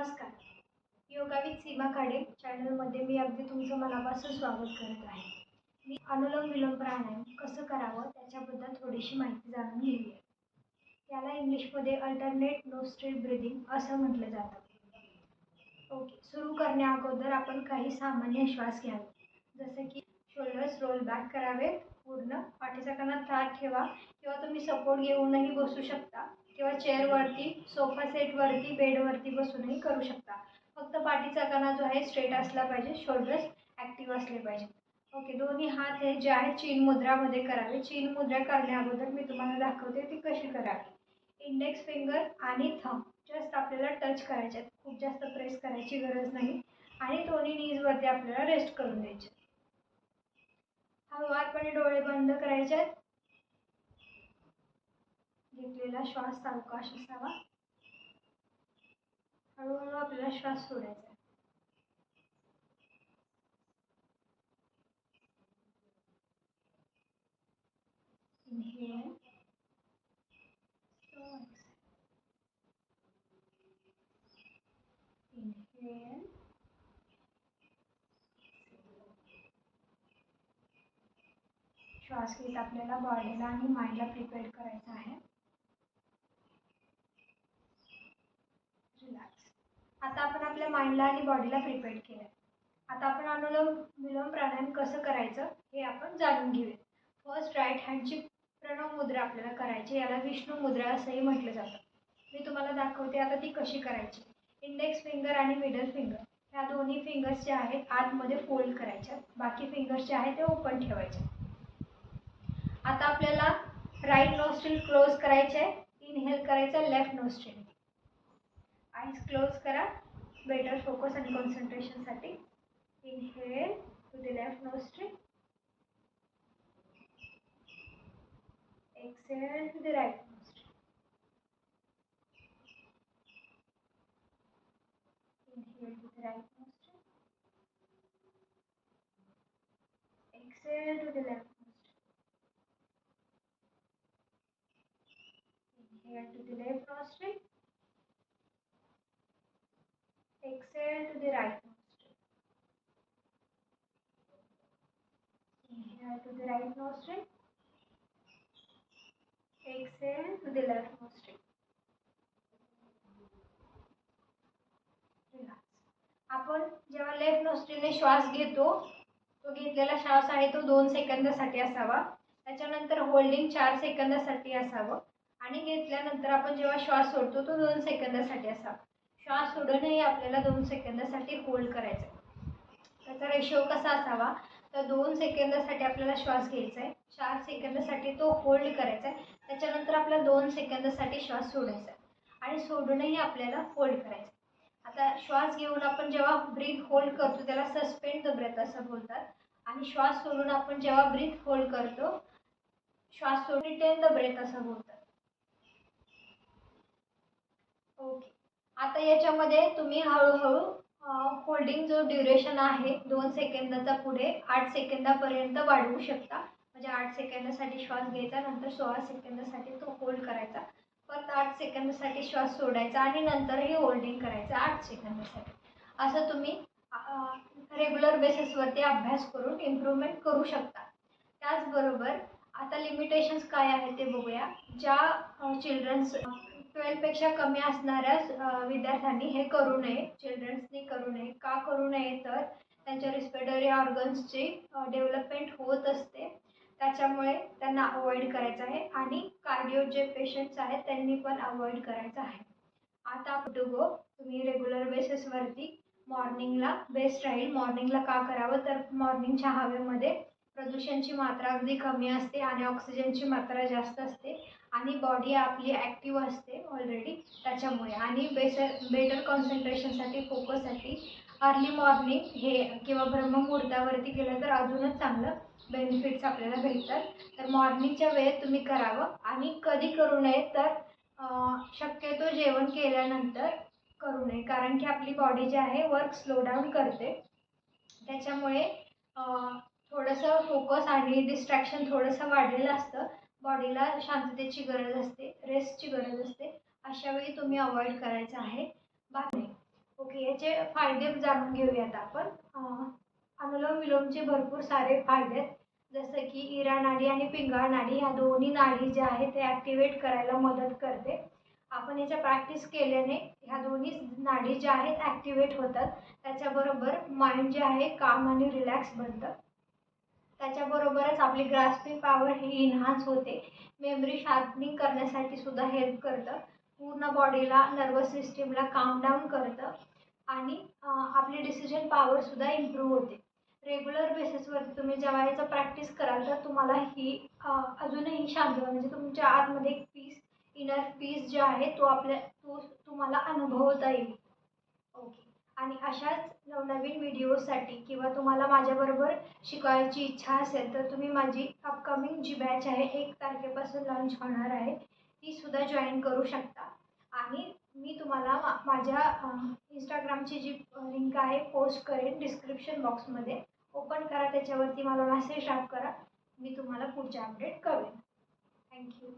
नमस्कार. योगावित सीमा काडे चॅनलमध्ये मी अगदी तुमचं मनापासून स्वागत करत आहे. मी अनुलोम विलोम प्राणायाम कसं करावं त्याच्याबद्दल थोडीशी माहिती जाणून घेऊया. याला इंग्लिशमध्ये अल्टरनेट नो स्ट्रेट ब्रिदिंग असं म्हटलं जातं. ओके सुरू करण्या अगोदर आपण काही सामान्य श्वास घ्यावे. जसं की शोल्डर्स रोल बॅक करावेत पूर्ण पाठीचा कणा ताठ ठेवा किंवा तुम्ही सपोर्ट घेऊनही बसू शकता. किंवा चेअरवरती सोफा सेटवरती बेडवरती बसूनही करू शकता. फक्त पाठीचा कणा जो आहे स्ट्रेट असला पाहिजे शोल्डर्स ॲक्टिव्ह असले पाहिजे. ओके दोन्ही हात हे जे आहे चीन मुद्रामध्ये करावे. चीन मुद्रा करण्या अगोदर मी तुम्हाला दाखवते ती कशी करावी. इंडेक्स फिंगर आणि थंब जस्ट आपल्याला टच करायचे आहेत खूप जास्त प्रेस करायची गरज नाही. आणि दोन्ही नीजवरती आपल्याला रेस्ट करून द्यायचे. हळूवारपणे डोळे बंद करायचे आहेत घेतलेला श्वास सावकाश असावा हळूहळू आपल्याला श्वास सोडायचा आहे Inhale. Inhale. श्वास घेत आपल्याला बॉडीला आणि माइंडला प्रिपेअर करायचं आहे रिलॅक्स आता आपण आपल्या माइंडला आणि बॉडीला प्रिपेअर केलं आता आपण अनुलोम विलोम प्राणायाम कसं करायचं हे आपण जाणून घेऊया. फर्स्ट राईट हँडची प्रणव मुद्रा आपल्याला करायची याला विष्णू मुद्रा असंही म्हटलं जातं. मी तुम्हाला दाखवते आता ती कशी करायची. इंडेक्स फिंगर आणि मिडल फिंगर ह्या दोन्ही फिंगर्स जे आहेत आतमध्ये फोल्ड करायच्या. बाकी फिंगर्स जे आहेत ते ओपन ठेवायचे. आता आपल्याला राईट नोस्ट्रील क्लोज करायचे आहे. इनहेल करायचं लेफ्ट नोस्ट्रील आईज क्लोज करा बेटर फोकस आणि कॉन्सन्ट्रेशनसाठी inhale to the left nostril exhale to the right nostril. Inhale to the right nostril. Exhale to the left nostril. Inhale to the left nostril. Exhale to the right nostril. Inhale to the right nostril. Exhale to the left nostril. आपण जेव्हा left नोस्ट्रीने श्वास घेतो तो घेतलेला श्वास आहे तो दोन सेकंदासाठी असावा त्याच्यानंतर होल्डिंग चार सेकंदासाठी असावं आणि घेतल्यानंतर आपण जेव्हा श्वास सोडतो तो दोन सेकंदासाठी असावा श्वास सोडूनही आपल्याला दोन सेकंदासाठी होल्ड करायचा आहे त्याचा रेशो कसा असावा? तर दोन सेकंदासाठी आपल्याला श्वास घ्यायचा आहे चार सेकंदासाठी तो होल्ड करायचा आहे त्याच्यानंतर आपल्याला दोन सेकंदासाठी श्वास सोडायचा आहे आणि सोडूनही आपल्याला होल्ड करायचं आता श्वास घेऊन आपण जेव्हा ब्रीथ होल्ड करतो त्याला सस्पेंड द ब्रेथ असं बोलतात. आणि श्वास सोडून आपण जेव्हा ब्रीथ होल्ड करतो श्वास सोडून टेन द ब्रेथ असं बोलतात. ओके आता याच्यामध्ये तुम्ही हळूहळू होल्डिंग जो ड्युरेशन आहे दोन सेकंदाचा पुढे आठ सेकंदापर्यंत वाढवू शकता. म्हणजे आठ सेकंदासाठी श्वास घ्यायचा नंतर सोळा सेकंदासाठी तो होल्ड करायचा. परत आठ सेकंदासाठी श्वास सोडायचा आणि नंतरही होल्डिंग करायचं आठ सेकंदासाठी. असं तुम्ही रेग्युलर बेसिसवरती अभ्यास करून इम्प्रूव्हमेंट करू शकता. त्याचबरोबर आता लिमिटेशन्स काय आहे ते बघूया. ज्या चिल्ड्रन्स ट्वेल्वपेक्षा कमी असणाऱ्या विद्यार्थ्यांनी हे करू नये. चिल्ड्रन्सनी करू नये. का करू नये? तर त्यांच्या रिस्पेटरी ऑर्गन्सची डेव्हलपमेंट होत असते. त्याच्यामुळे त्यांना अवॉइड करायचं आहे. आणि कार्डिओ जे पेशंट्स आहेत त्यांनी पण अवॉइड करायचं आहे. आता टू गो तुम्ही रेग्युलर बेसिसवरती मॉर्निंगला बेस्ट राहील. मॉर्निंगला का करावं? तर मॉर्निंगच्या हवेमध्ये प्रदूषणची मात्रा अगदी कमी असते आणि ऑक्सिजनची मात्रा जास्त असते. आणि बॉडी आपली ॲक्टिव्ह असते ऑलरेडी त्याच्यामुळे. आणि बेसर बेटर कॉन्सन्ट्रेशनसाठी फोकससाठी अर्ली मॉर्निंग हे किंवा ब्रह्ममुहूर्तावरती केलं तर अजूनच चांगलं बेनिफिट्स आपल्याला भेटतात. तर मॉर्निंगच्या वेळेत तुम्ही करावं. आणि कधी करू नये तर शक्यतो जेवण केल्यानंतर करू नये. कारण की आपली बॉडी जी आहे वर्क स्लो डाऊन करते. त्याच्यामुळे थोडंसं फोकस आणि डिस्ट्रॅक्शन थोडंसं वाढलेलं असतं. बॉडीला शांततेची गरज असते रेस्टची गरज असते. अशा वेळी तुम्ही अवॉइड करायचं आहे. बाकी ओके याचे फायदे जाणून घेऊयात आपण. अनुलोम विलोमचे भरपूर सारे फायदे आहेत. जसं की इरा नाडी आणि पिंगाळ नाडी ह्या दोन्ही नाडी ज्या आहेत ते ॲक्टिवेट करायला मदत करते. आपण याच्या प्रॅक्टिस केल्याने ह्या दोन्ही नाडी ज्या आहेत ॲक्टिवेट होतात. त्याच्याबरोबर माइंड जे आहे काम आणि रिलॅक्स बनतं. त्याच्याबरोबरच आपली ग्रास्पिंग पॉवर ही इन्हान्स होते. मेमरी शार्पनिंग करण्यासाठी सुद्धा हेल्प करतं. पूर्ण बॉडीला नर्वस सिस्टीमला काम डाऊन करतं. आणि आपली डिसिजन पॉवरसुद्धा इम्प्रूव्ह होते. रेग्युलर बेसिसवरती तुम्ही जेव्हा याचं प्रॅक्टिस कराल तर तुम्हाला ही अजूनही शांत म्हणजे तुमच्या आतमध्ये एक पीस इनर पीस जे आहे तो आपल्या तो तुम्हाला अनुभवता येईल. ओके आणि अशाच नवनवीन व्हिडिओसाठी किंवा तुम्हाला माझ्याबरोबर शिकायची इच्छा असेल तर तुम्ही माझी अपकमिंग जी बॅच आहे एक तारखेपासून लॉन्च होणार आहे ती सुद्धा जॉईन करू शकता. आणि मी तुम्हाला मा माझ्या इंस्टाग्रामची जी लिंक आहे पोस्ट करेन डिस्क्रिप्शन बॉक्समध्ये ओपन करा त्याच्यावरती मला मेसेज टाक करा. मी तुम्हाला पुढचे अपडेट करेन. थँक्यू